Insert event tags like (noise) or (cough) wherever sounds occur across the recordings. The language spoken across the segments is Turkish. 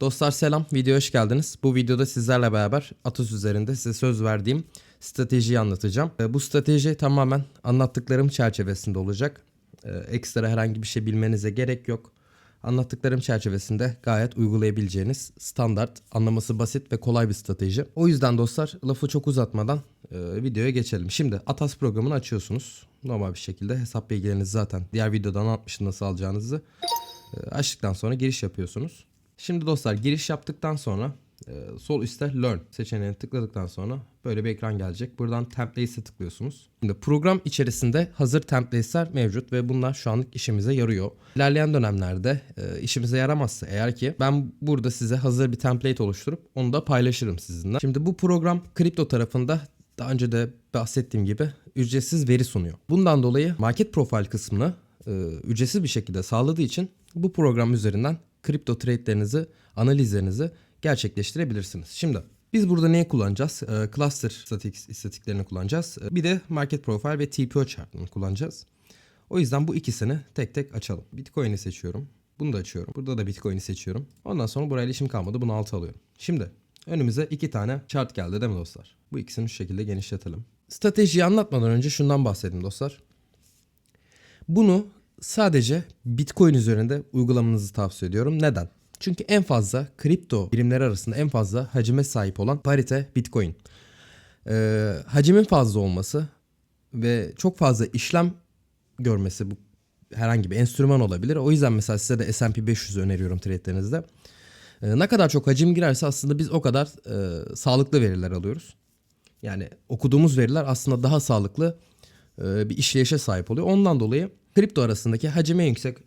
Dostlar selam, videoya hoş geldiniz. Bu videoda sizlerle beraber Atos üzerinde size söz verdiğim stratejiyi anlatacağım. E, Bu strateji tamamen anlattıklarım çerçevesinde olacak. E, Ekstra herhangi bir şey bilmenize gerek yok. Anlattıklarım çerçevesinde gayet uygulayabileceğiniz standart, anlaması basit ve kolay bir strateji. O yüzden dostlar lafı çok uzatmadan e, videoya geçelim. Şimdi Atas programını açıyorsunuz. Normal bir şekilde hesap bilgilerinizi zaten diğer videoda anlatmıştım nasıl alacağınızı. E, açtıktan sonra giriş yapıyorsunuz. Şimdi dostlar giriş yaptıktan sonra e, sol üstte Learn seçeneğine tıkladıktan sonra böyle bir ekran gelecek. Buradan Templates'e tıklıyorsunuz. Şimdi program içerisinde hazır templates'ler mevcut ve bunlar şu anlık işimize yarıyor. İlerleyen dönemlerde e, işimize yaramazsa eğer ki ben burada size hazır bir template oluşturup onu da paylaşırım sizinle. Şimdi bu program kripto tarafında daha önce de bahsettiğim gibi ücretsiz veri sunuyor. Bundan dolayı market profile kısmını e, ücretsiz bir şekilde sağladığı için bu program üzerinden kripto trade'lerinizi, analizlerinizi gerçekleştirebilirsiniz. Şimdi biz burada neyi kullanacağız? E, cluster statik, istatiklerini kullanacağız. E, bir de market profile ve TPO chartını kullanacağız. O yüzden bu ikisini tek tek açalım. Bitcoin'i seçiyorum. Bunu da açıyorum. Burada da Bitcoin'i seçiyorum. Ondan sonra buraya işim kalmadı. Bunu alta alıyorum. Şimdi önümüze iki tane chart geldi değil mi dostlar? Bu ikisini şu şekilde genişletelim. Stratejiyi anlatmadan önce şundan bahsedeyim dostlar. Bunu sadece Bitcoin üzerinde uygulamanızı tavsiye ediyorum. Neden? Çünkü en fazla kripto birimleri arasında en fazla hacime sahip olan parite Bitcoin. Ee, hacimin fazla olması ve çok fazla işlem görmesi bu herhangi bir enstrüman olabilir. O yüzden mesela size de S&P 500 öneriyorum trade'lerinizde. Ee, ne kadar çok hacim girerse aslında biz o kadar e, sağlıklı veriler alıyoruz. Yani okuduğumuz veriler aslında daha sağlıklı e, bir işleyişe sahip oluyor. Ondan dolayı kripto arasındaki hacmi en yüksek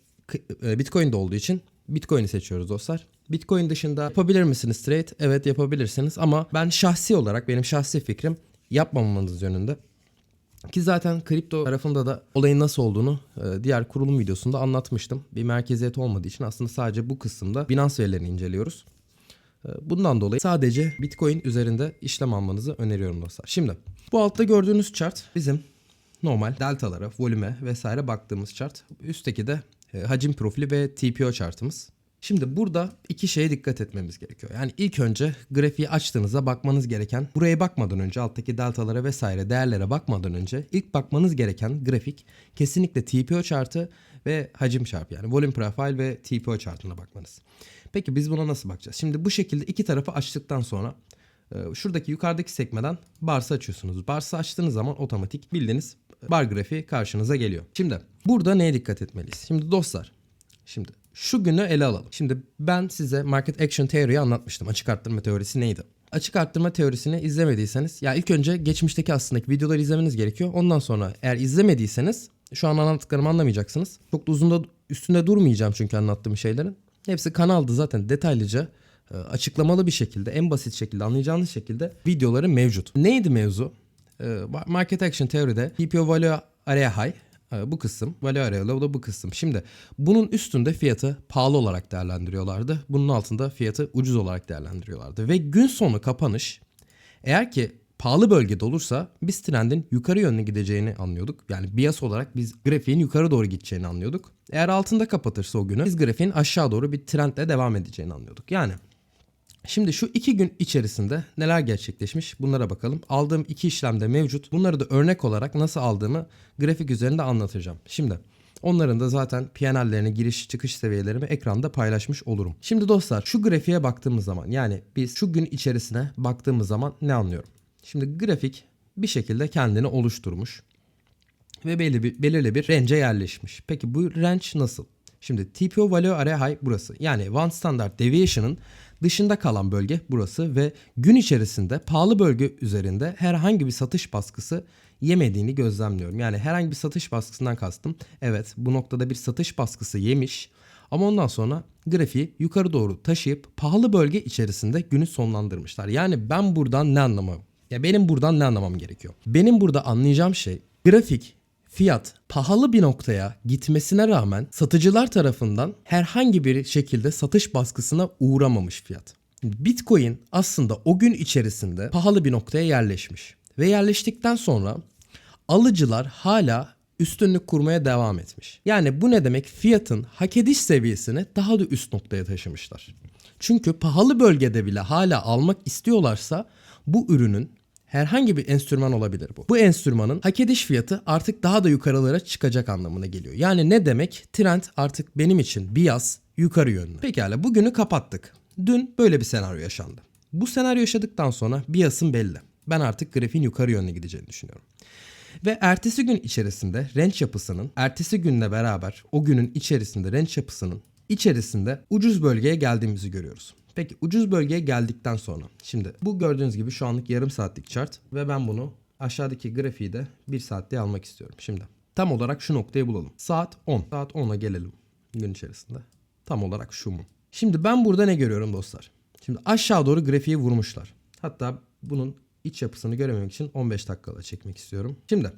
e, Bitcoin'de olduğu için Bitcoin'i seçiyoruz dostlar. Bitcoin dışında yapabilir misiniz trade? Evet yapabilirsiniz ama ben şahsi olarak benim şahsi fikrim yapmamanız yönünde. Ki zaten kripto tarafında da olayın nasıl olduğunu e, diğer kurulum videosunda anlatmıştım. Bir merkeziyet olmadığı için aslında sadece bu kısımda Binance verilerini inceliyoruz. E, Bundan dolayı sadece Bitcoin üzerinde işlem almanızı öneriyorum dostlar. Şimdi bu altta gördüğünüz chart bizim normal deltalara, volüme vesaire baktığımız chart. Üstteki de e, hacim profili ve TPO chartımız. Şimdi burada iki şeye dikkat etmemiz gerekiyor. Yani ilk önce grafiği açtığınızda bakmanız gereken, buraya bakmadan önce alttaki deltalara vesaire değerlere bakmadan önce ilk bakmanız gereken grafik kesinlikle TPO chartı ve hacim çarpı yani volume profile ve TPO chartına bakmanız. Peki biz buna nasıl bakacağız? Şimdi bu şekilde iki tarafı açtıktan sonra ee, Şuradaki yukarıdaki sekmeden bars'ı açıyorsunuz. Bars'ı açtığınız zaman otomatik bildiğiniz bar grafiği karşınıza geliyor. Şimdi burada neye dikkat etmeliyiz? Şimdi dostlar şimdi şu günü ele alalım. Şimdi ben size Market Action Theory'yi anlatmıştım. Açık arttırma teorisi neydi? Açık arttırma teorisini izlemediyseniz ya ilk önce geçmişteki aslındaki videoları izlemeniz gerekiyor. Ondan sonra eğer izlemediyseniz şu an anlattıklarımı anlamayacaksınız. Çok da uzun da üstünde durmayacağım çünkü anlattığım şeylerin. Hepsi kanalda zaten detaylıca e, açıklamalı bir şekilde en basit şekilde anlayacağınız şekilde videoları mevcut. Neydi mevzu? E, Market Action Theory'de TPO Value Area High e, bu kısım, Value Area Low da bu kısım. Şimdi bunun üstünde fiyatı pahalı olarak değerlendiriyorlardı. Bunun altında fiyatı ucuz olarak değerlendiriyorlardı. Ve gün sonu kapanış eğer ki pahalı bölgede olursa biz trendin yukarı yönlü gideceğini anlıyorduk. Yani bias olarak biz grafiğin yukarı doğru gideceğini anlıyorduk. Eğer altında kapatırsa o günü biz grafiğin aşağı doğru bir trendle devam edeceğini anlıyorduk. Yani Şimdi şu iki gün içerisinde neler gerçekleşmiş bunlara bakalım. Aldığım iki işlemde mevcut. Bunları da örnek olarak nasıl aldığımı grafik üzerinde anlatacağım. Şimdi onların da zaten PNL'lerini giriş çıkış seviyelerimi ekranda paylaşmış olurum. Şimdi dostlar şu grafiğe baktığımız zaman yani biz şu gün içerisine baktığımız zaman ne anlıyorum? Şimdi grafik bir şekilde kendini oluşturmuş ve belirli bir, belirli bir range'e yerleşmiş. Peki bu range nasıl? Şimdi TPO Value Area High burası. Yani One Standard Deviation'ın dışında kalan bölge burası ve gün içerisinde pahalı bölge üzerinde herhangi bir satış baskısı yemediğini gözlemliyorum. Yani herhangi bir satış baskısından kastım. Evet bu noktada bir satış baskısı yemiş ama ondan sonra grafiği yukarı doğru taşıyıp pahalı bölge içerisinde günü sonlandırmışlar. Yani ben buradan ne anlamam? Ya benim buradan ne anlamam gerekiyor? Benim burada anlayacağım şey grafik fiyat pahalı bir noktaya gitmesine rağmen satıcılar tarafından herhangi bir şekilde satış baskısına uğramamış fiyat. Bitcoin aslında o gün içerisinde pahalı bir noktaya yerleşmiş ve yerleştikten sonra alıcılar hala üstünlük kurmaya devam etmiş. Yani bu ne demek? Fiyatın hak ediş seviyesini daha da üst noktaya taşımışlar. Çünkü pahalı bölgede bile hala almak istiyorlarsa bu ürünün herhangi bir enstrüman olabilir bu. Bu enstrümanın hak ediş fiyatı artık daha da yukarılara çıkacak anlamına geliyor. Yani ne demek? Trend artık benim için bias yukarı yönlü. Pekala bugünü kapattık. Dün böyle bir senaryo yaşandı. Bu senaryo yaşadıktan sonra bias'ın belli. Ben artık grafiğin yukarı yönlü gideceğini düşünüyorum. Ve ertesi gün içerisinde renç yapısının ertesi günle beraber o günün içerisinde renç yapısının içerisinde ucuz bölgeye geldiğimizi görüyoruz. Peki ucuz bölgeye geldikten sonra şimdi bu gördüğünüz gibi şu anlık yarım saatlik chart ve ben bunu aşağıdaki grafiği de bir saatte almak istiyorum. Şimdi tam olarak şu noktayı bulalım. Saat 10. Saat 10'a gelelim gün içerisinde. Tam olarak şu mu? Şimdi ben burada ne görüyorum dostlar? Şimdi aşağı doğru grafiği vurmuşlar. Hatta bunun iç yapısını görememek için 15 dakikada çekmek istiyorum. Şimdi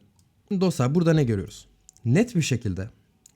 dostlar burada ne görüyoruz? Net bir şekilde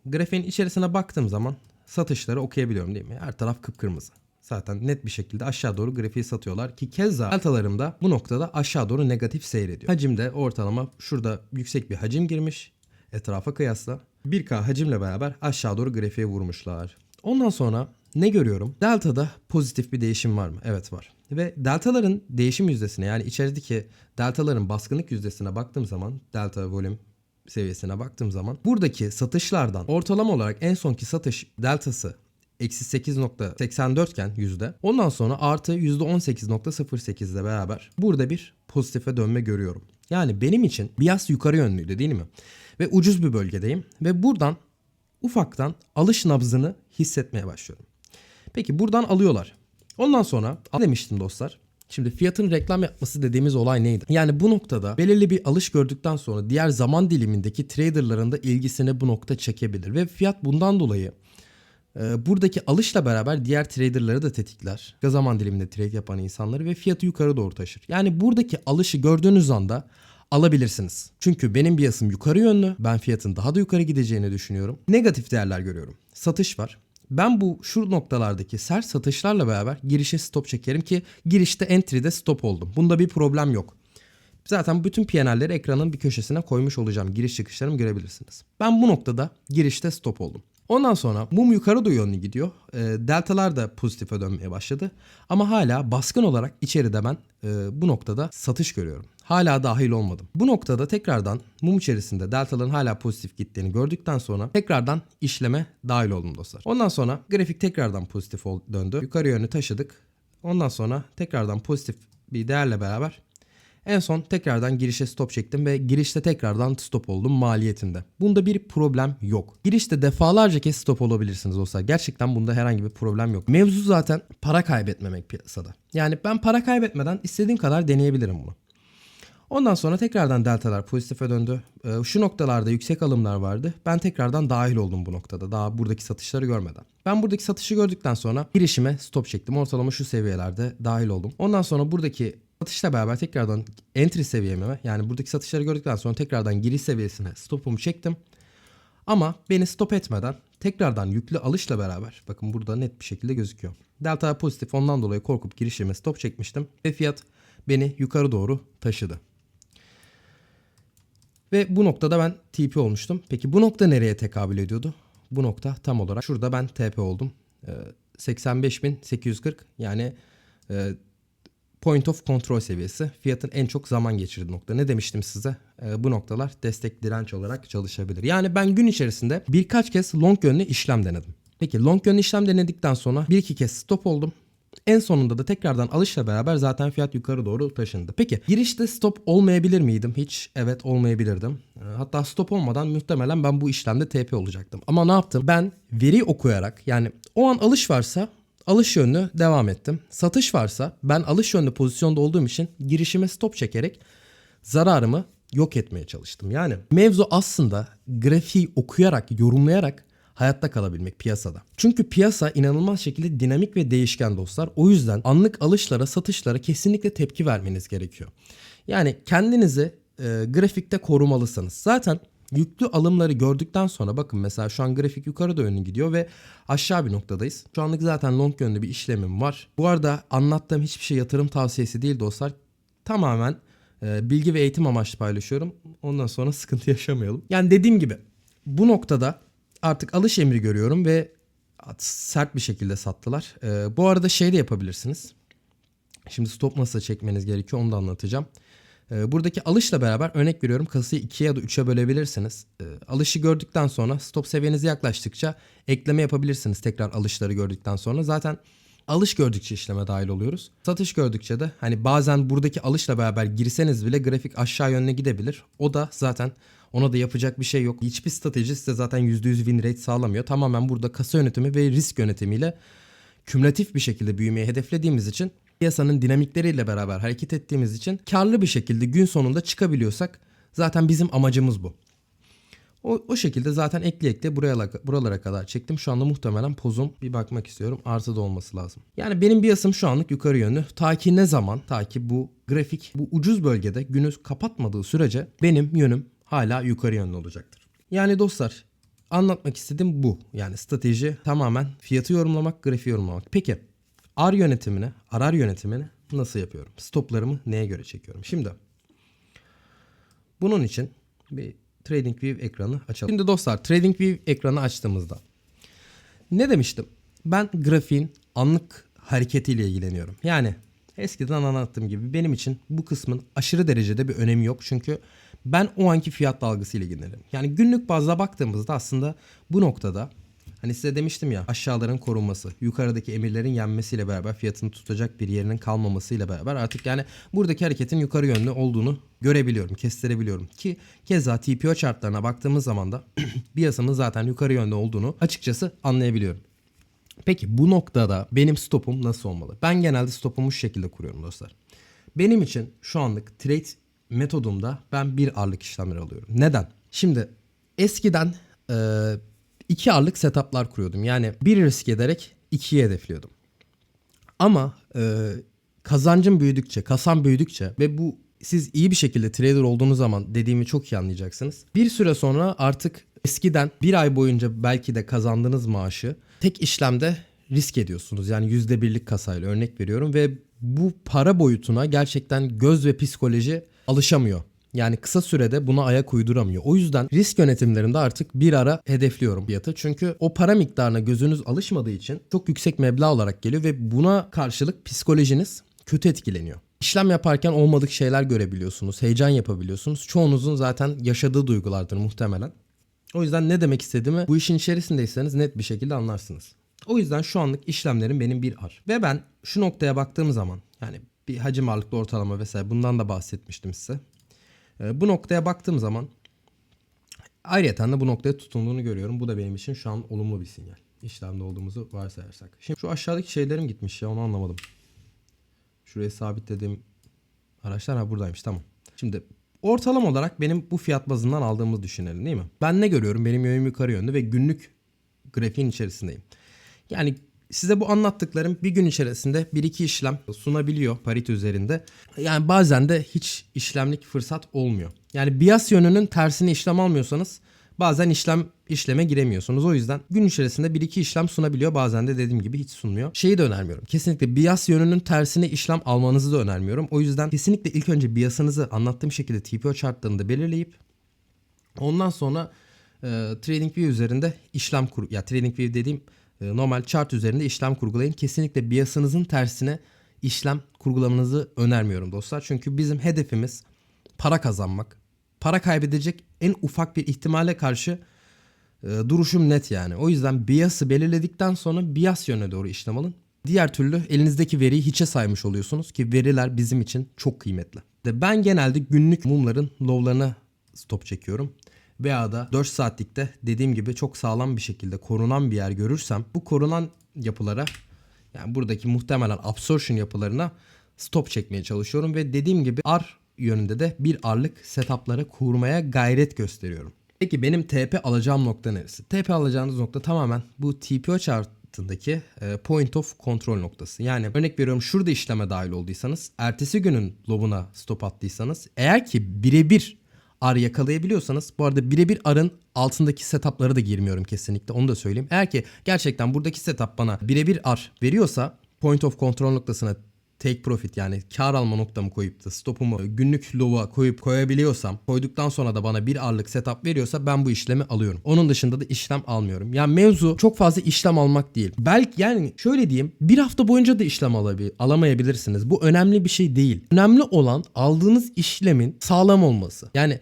grafiğin içerisine baktığım zaman satışları okuyabiliyorum değil mi? Her taraf kıpkırmızı. Zaten net bir şekilde aşağı doğru grafiği satıyorlar ki keza deltalarım da bu noktada aşağı doğru negatif seyrediyor. Hacimde ortalama şurada yüksek bir hacim girmiş etrafa kıyasla. 1K hacimle beraber aşağı doğru grafiğe vurmuşlar. Ondan sonra ne görüyorum? Delta'da pozitif bir değişim var mı? Evet var. Ve deltaların değişim yüzdesine yani içerideki deltaların baskınlık yüzdesine baktığım zaman delta volüm seviyesine baktığım zaman buradaki satışlardan ortalama olarak en sonki satış deltası eksi 8.84 iken yüzde ondan sonra artı yüzde 18.08 ile beraber burada bir pozitife dönme görüyorum. Yani benim için bias yukarı yönlüydü değil mi? Ve ucuz bir bölgedeyim ve buradan ufaktan alış nabzını hissetmeye başlıyorum. Peki buradan alıyorlar. Ondan sonra demiştim dostlar. Şimdi fiyatın reklam yapması dediğimiz olay neydi? Yani bu noktada belirli bir alış gördükten sonra diğer zaman dilimindeki traderların da ilgisini bu nokta çekebilir. Ve fiyat bundan dolayı buradaki alışla beraber diğer traderları da tetikler. Zaman diliminde trade yapan insanları ve fiyatı yukarı doğru taşır. Yani buradaki alışı gördüğünüz anda alabilirsiniz. Çünkü benim biasım yukarı yönlü. Ben fiyatın daha da yukarı gideceğini düşünüyorum. Negatif değerler görüyorum. Satış var. Ben bu şu noktalardaki sert satışlarla beraber girişe stop çekerim ki girişte entry'de stop oldum. Bunda bir problem yok. Zaten bütün PNL'leri ekranın bir köşesine koymuş olacağım. Giriş çıkışlarımı görebilirsiniz. Ben bu noktada girişte stop oldum. Ondan sonra mum yukarı doğru yönlü gidiyor. E, deltalar da pozitife dönmeye başladı. Ama hala baskın olarak içeride ben e, bu noktada satış görüyorum. Hala dahil olmadım. Bu noktada tekrardan mum içerisinde deltaların hala pozitif gittiğini gördükten sonra tekrardan işleme dahil oldum dostlar. Ondan sonra grafik tekrardan pozitif döndü. Yukarı yönlü taşıdık. Ondan sonra tekrardan pozitif bir değerle beraber en son tekrardan girişe stop çektim ve girişte tekrardan stop oldum maliyetinde. Bunda bir problem yok. Girişte defalarca kez stop olabilirsiniz dostlar. Gerçekten bunda herhangi bir problem yok. Mevzu zaten para kaybetmemek piyasada. Yani ben para kaybetmeden istediğim kadar deneyebilirim bunu. Ondan sonra tekrardan deltalar pozitife döndü. Ee, şu noktalarda yüksek alımlar vardı. Ben tekrardan dahil oldum bu noktada. Daha buradaki satışları görmeden. Ben buradaki satışı gördükten sonra girişime stop çektim. Ortalama şu seviyelerde dahil oldum. Ondan sonra buradaki satışla beraber tekrardan entry seviyeme yani buradaki satışları gördükten sonra tekrardan giriş seviyesine stopumu çektim. Ama beni stop etmeden tekrardan yüklü alışla beraber bakın burada net bir şekilde gözüküyor. Delta pozitif ondan dolayı korkup girişime stop çekmiştim ve fiyat beni yukarı doğru taşıdı. Ve bu noktada ben TP olmuştum. Peki bu nokta nereye tekabül ediyordu? Bu nokta tam olarak şurada ben TP oldum. Ee, 85.840 yani e, point of control seviyesi. Fiyatın en çok zaman geçirdiği nokta. Ne demiştim size? Ee, bu noktalar destek direnç olarak çalışabilir. Yani ben gün içerisinde birkaç kez long yönlü işlem denedim. Peki long yönlü işlem denedikten sonra bir iki kez stop oldum. En sonunda da tekrardan alışla beraber zaten fiyat yukarı doğru taşındı. Peki girişte stop olmayabilir miydim? Hiç evet olmayabilirdim. Ee, Hatta stop olmadan muhtemelen ben bu işlemde TP olacaktım. Ama ne yaptım? Ben veri okuyarak yani o an alış varsa alış yönlü devam ettim. Satış varsa ben alış yönlü pozisyonda olduğum için girişime stop çekerek zararımı yok etmeye çalıştım. Yani mevzu aslında grafiği okuyarak, yorumlayarak hayatta kalabilmek piyasada. Çünkü piyasa inanılmaz şekilde dinamik ve değişken dostlar. O yüzden anlık alışlara, satışlara kesinlikle tepki vermeniz gerekiyor. Yani kendinizi e, grafikte korumalısınız. Zaten yüklü alımları gördükten sonra bakın mesela şu an grafik yukarı yönlü gidiyor ve aşağı bir noktadayız. Şu anlık zaten long yönlü bir işlemim var. Bu arada anlattığım hiçbir şey yatırım tavsiyesi değil dostlar. Tamamen e, bilgi ve eğitim amaçlı paylaşıyorum. Ondan sonra sıkıntı (laughs) yaşamayalım. Yani dediğim gibi bu noktada artık alış emri görüyorum ve sert bir şekilde sattılar. Ee, bu arada şey de yapabilirsiniz. Şimdi stop nasıl çekmeniz gerekiyor onu da anlatacağım. Ee, buradaki alışla beraber örnek veriyorum kasayı 2'ye ya da 3'e bölebilirsiniz. Ee, alışı gördükten sonra stop seviyenize yaklaştıkça ekleme yapabilirsiniz tekrar alışları gördükten sonra. Zaten alış gördükçe işleme dahil oluyoruz. Satış gördükçe de hani bazen buradaki alışla beraber girseniz bile grafik aşağı yönüne gidebilir. O da zaten ona da yapacak bir şey yok. Hiçbir strateji size zaten %100 win rate sağlamıyor. Tamamen burada kasa yönetimi ve risk yönetimiyle kümülatif bir şekilde büyümeyi hedeflediğimiz için piyasanın dinamikleriyle beraber hareket ettiğimiz için karlı bir şekilde gün sonunda çıkabiliyorsak zaten bizim amacımız bu. O, o şekilde zaten ekli ekle buraya, buralara kadar çektim. Şu anda muhtemelen pozum bir bakmak istiyorum. Artıda olması lazım. Yani benim biasım şu anlık yukarı yönlü. Ta ki ne zaman? Ta ki bu grafik bu ucuz bölgede günü kapatmadığı sürece benim yönüm hala yukarı yönlü olacaktır. Yani dostlar anlatmak istediğim bu. Yani strateji tamamen fiyatı yorumlamak, grafiği yorumlamak. Peki R yönetimini, arar yönetimini nasıl yapıyorum? Stoplarımı neye göre çekiyorum? Şimdi bunun için bir TradingView ekranı açalım. Şimdi dostlar TradingView ekranı açtığımızda ne demiştim? Ben grafiğin anlık hareketiyle ilgileniyorum. Yani eskiden anlattığım gibi benim için bu kısmın aşırı derecede bir önemi yok. Çünkü ben o anki fiyat dalgasıyla ilgilenirim. Yani günlük bazda baktığımızda aslında bu noktada Hani size demiştim ya aşağıların korunması, yukarıdaki emirlerin yenmesiyle beraber fiyatını tutacak bir yerinin kalmamasıyla beraber artık yani buradaki hareketin yukarı yönlü olduğunu görebiliyorum, kestirebiliyorum. Ki keza TPO chartlarına baktığımız zaman da (clears throat) piyasanın zaten yukarı yönlü olduğunu açıkçası anlayabiliyorum. Peki bu noktada benim stopum nasıl olmalı? Ben genelde stopumu şu şekilde kuruyorum dostlar. Benim için şu anlık trade metodumda ben bir ağırlık işlemleri alıyorum. Neden? Şimdi eskiden e, iki ağırlık setuplar kuruyordum. Yani bir risk ederek ikiyi hedefliyordum. Ama e, kazancım büyüdükçe, kasam büyüdükçe ve bu siz iyi bir şekilde trader olduğunuz zaman dediğimi çok iyi anlayacaksınız. Bir süre sonra artık eskiden bir ay boyunca belki de kazandığınız maaşı tek işlemde risk ediyorsunuz. Yani yüzde birlik kasayla örnek veriyorum ve bu para boyutuna gerçekten göz ve psikoloji alışamıyor. Yani kısa sürede buna ayak uyduramıyor. O yüzden risk yönetimlerinde artık bir ara hedefliyorum fiyatı. Çünkü o para miktarına gözünüz alışmadığı için çok yüksek meblağ olarak geliyor ve buna karşılık psikolojiniz kötü etkileniyor. İşlem yaparken olmadık şeyler görebiliyorsunuz, heyecan yapabiliyorsunuz. Çoğunuzun zaten yaşadığı duygulardır muhtemelen. O yüzden ne demek istediğimi bu işin içerisindeyseniz net bir şekilde anlarsınız. O yüzden şu anlık işlemlerim benim bir ar. Ve ben şu noktaya baktığım zaman yani bir hacim ağırlıklı ortalama vesaire bundan da bahsetmiştim size. Ee, bu noktaya baktığım zaman ayrıca de bu noktaya tutunduğunu görüyorum. Bu da benim için şu an olumlu bir sinyal. İşlemde olduğumuzu varsayarsak. Şimdi şu aşağıdaki şeylerim gitmiş ya onu anlamadım. Şuraya sabitlediğim araçlar ha buradaymış tamam. Şimdi ortalama olarak benim bu fiyat bazından aldığımız düşünelim değil mi? Ben ne görüyorum? Benim yönüm yukarı yönlü ve günlük grafiğin içerisindeyim. Yani Size bu anlattıklarım bir gün içerisinde bir iki işlem sunabiliyor parite üzerinde. Yani bazen de hiç işlemlik fırsat olmuyor. Yani bias yönünün tersine işlem almıyorsanız bazen işlem işleme giremiyorsunuz. O yüzden gün içerisinde bir iki işlem sunabiliyor. Bazen de dediğim gibi hiç sunmuyor. Şeyi de önermiyorum. Kesinlikle bias yönünün tersine işlem almanızı da önermiyorum. O yüzden kesinlikle ilk önce biasınızı anlattığım şekilde TPO chartlarında belirleyip ondan sonra e, TradingView üzerinde işlem kur ya TradingView dediğim normal chart üzerinde işlem kurgulayın. Kesinlikle biasınızın tersine işlem kurgulamanızı önermiyorum dostlar. Çünkü bizim hedefimiz para kazanmak. Para kaybedecek en ufak bir ihtimale karşı e, duruşum net yani. O yüzden bias'ı belirledikten sonra bias yönüne doğru işlem alın. Diğer türlü elinizdeki veriyi hiçe saymış oluyorsunuz ki veriler bizim için çok kıymetli. Ben genelde günlük mumların low'larına stop çekiyorum veya da 4 saatlikte dediğim gibi çok sağlam bir şekilde korunan bir yer görürsem bu korunan yapılara yani buradaki muhtemelen absorption yapılarına stop çekmeye çalışıyorum ve dediğim gibi R yönünde de bir arlık setupları kurmaya gayret gösteriyorum. Peki benim TP alacağım nokta neresi? TP alacağınız nokta tamamen bu TPO chartındaki e, point of control noktası. Yani örnek veriyorum şurada işleme dahil olduysanız, ertesi günün lobuna stop attıysanız, eğer ki birebir R yakalayabiliyorsanız bu arada birebir R'ın altındaki setupları da girmiyorum kesinlikle onu da söyleyeyim. Eğer ki gerçekten buradaki setup bana birebir R veriyorsa point of control noktasına take profit yani kar alma noktamı koyup da stopumu günlük low'a koyup koyabiliyorsam koyduktan sonra da bana bir arlık setup veriyorsa ben bu işlemi alıyorum. Onun dışında da işlem almıyorum. Yani mevzu çok fazla işlem almak değil. Belki yani şöyle diyeyim bir hafta boyunca da işlem alabi- alamayabilirsiniz. Bu önemli bir şey değil. Önemli olan aldığınız işlemin sağlam olması. Yani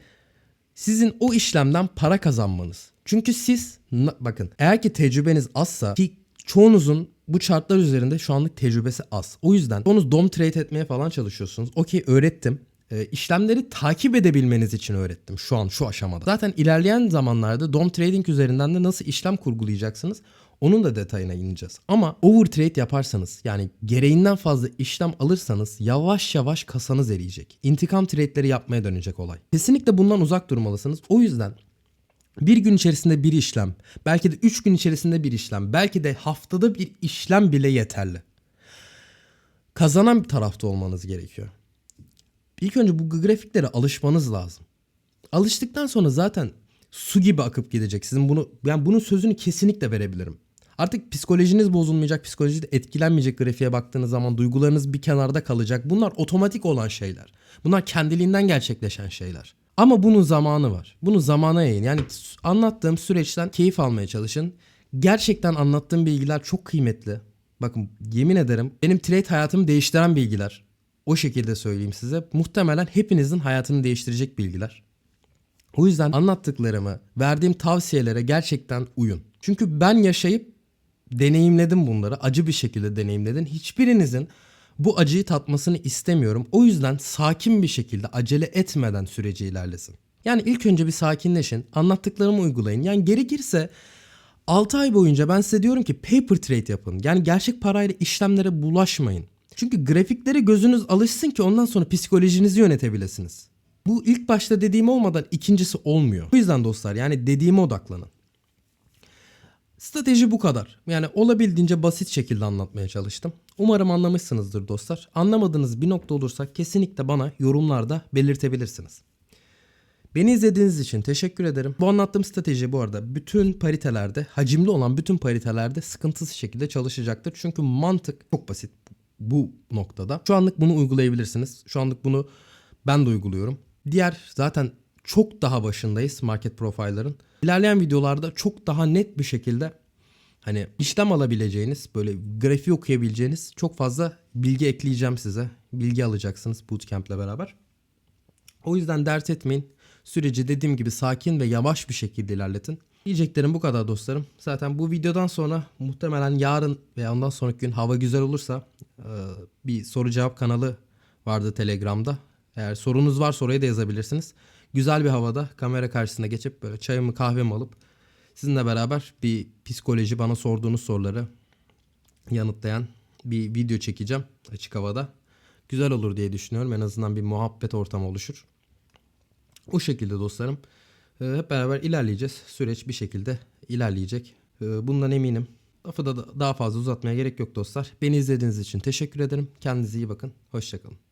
sizin o işlemden para kazanmanız. Çünkü siz bakın eğer ki tecrübeniz azsa ki çoğunuzun bu chartlar üzerinde şu anlık tecrübesi az. O yüzden çoğunuz dom trade etmeye falan çalışıyorsunuz. Okey öğrettim. Ee, işlemleri takip edebilmeniz için öğrettim şu an şu aşamada. Zaten ilerleyen zamanlarda dom trading üzerinden de nasıl işlem kurgulayacaksınız onun da detayına ineceğiz. Ama overtrade yaparsanız yani gereğinden fazla işlem alırsanız yavaş yavaş kasanız eriyecek. İntikam trade'leri yapmaya dönecek olay. Kesinlikle bundan uzak durmalısınız. O yüzden bir gün içerisinde bir işlem, belki de üç gün içerisinde bir işlem, belki de haftada bir işlem bile yeterli. Kazanan bir tarafta olmanız gerekiyor. İlk önce bu grafiklere alışmanız lazım. Alıştıktan sonra zaten su gibi akıp gidecek. Sizin bunu yani bunun sözünü kesinlikle verebilirim. Artık psikolojiniz bozulmayacak, psikolojiniz de etkilenmeyecek grafiğe baktığınız zaman duygularınız bir kenarda kalacak. Bunlar otomatik olan şeyler. Bunlar kendiliğinden gerçekleşen şeyler. Ama bunun zamanı var. Bunu zamana yayın. Yani anlattığım süreçten keyif almaya çalışın. Gerçekten anlattığım bilgiler çok kıymetli. Bakın yemin ederim benim trade hayatımı değiştiren bilgiler. O şekilde söyleyeyim size. Muhtemelen hepinizin hayatını değiştirecek bilgiler. O yüzden anlattıklarımı, verdiğim tavsiyelere gerçekten uyun. Çünkü ben yaşayıp deneyimledim bunları. Acı bir şekilde deneyimledim. Hiçbirinizin bu acıyı tatmasını istemiyorum. O yüzden sakin bir şekilde acele etmeden süreci ilerlesin. Yani ilk önce bir sakinleşin. Anlattıklarımı uygulayın. Yani gerekirse 6 ay boyunca ben size diyorum ki paper trade yapın. Yani gerçek parayla işlemlere bulaşmayın. Çünkü grafiklere gözünüz alışsın ki ondan sonra psikolojinizi yönetebilirsiniz. Bu ilk başta dediğim olmadan ikincisi olmuyor. O yüzden dostlar yani dediğime odaklanın. Strateji bu kadar. Yani olabildiğince basit şekilde anlatmaya çalıştım. Umarım anlamışsınızdır dostlar. Anlamadığınız bir nokta olursa kesinlikle bana yorumlarda belirtebilirsiniz. Beni izlediğiniz için teşekkür ederim. Bu anlattığım strateji bu arada bütün paritelerde, hacimli olan bütün paritelerde sıkıntısız şekilde çalışacaktır. Çünkü mantık çok basit bu noktada. Şu anlık bunu uygulayabilirsiniz. Şu anlık bunu ben de uyguluyorum. Diğer zaten çok daha başındayız market profile'ların. İlerleyen videolarda çok daha net bir şekilde hani işlem alabileceğiniz, böyle grafiği okuyabileceğiniz çok fazla bilgi ekleyeceğim size. Bilgi alacaksınız bootcamp'le beraber. O yüzden dert etmeyin. Süreci dediğim gibi sakin ve yavaş bir şekilde ilerletin. Diyeceklerim bu kadar dostlarım. Zaten bu videodan sonra muhtemelen yarın veya ondan sonraki gün hava güzel olursa e, bir soru cevap kanalı vardı Telegram'da. Eğer sorunuz varsa oraya da yazabilirsiniz. Güzel bir havada kamera karşısına geçip böyle çayımı kahvemi alıp sizinle beraber bir psikoloji bana sorduğunuz soruları yanıtlayan bir video çekeceğim açık havada. Güzel olur diye düşünüyorum. En azından bir muhabbet ortamı oluşur. O şekilde dostlarım. Ee, Hep beraber ilerleyeceğiz. Süreç bir şekilde ilerleyecek. Ee, Bundan eminim. Lafı da daha fazla uzatmaya gerek yok dostlar. Beni izlediğiniz için teşekkür ederim. Kendinize iyi bakın. Hoşçakalın.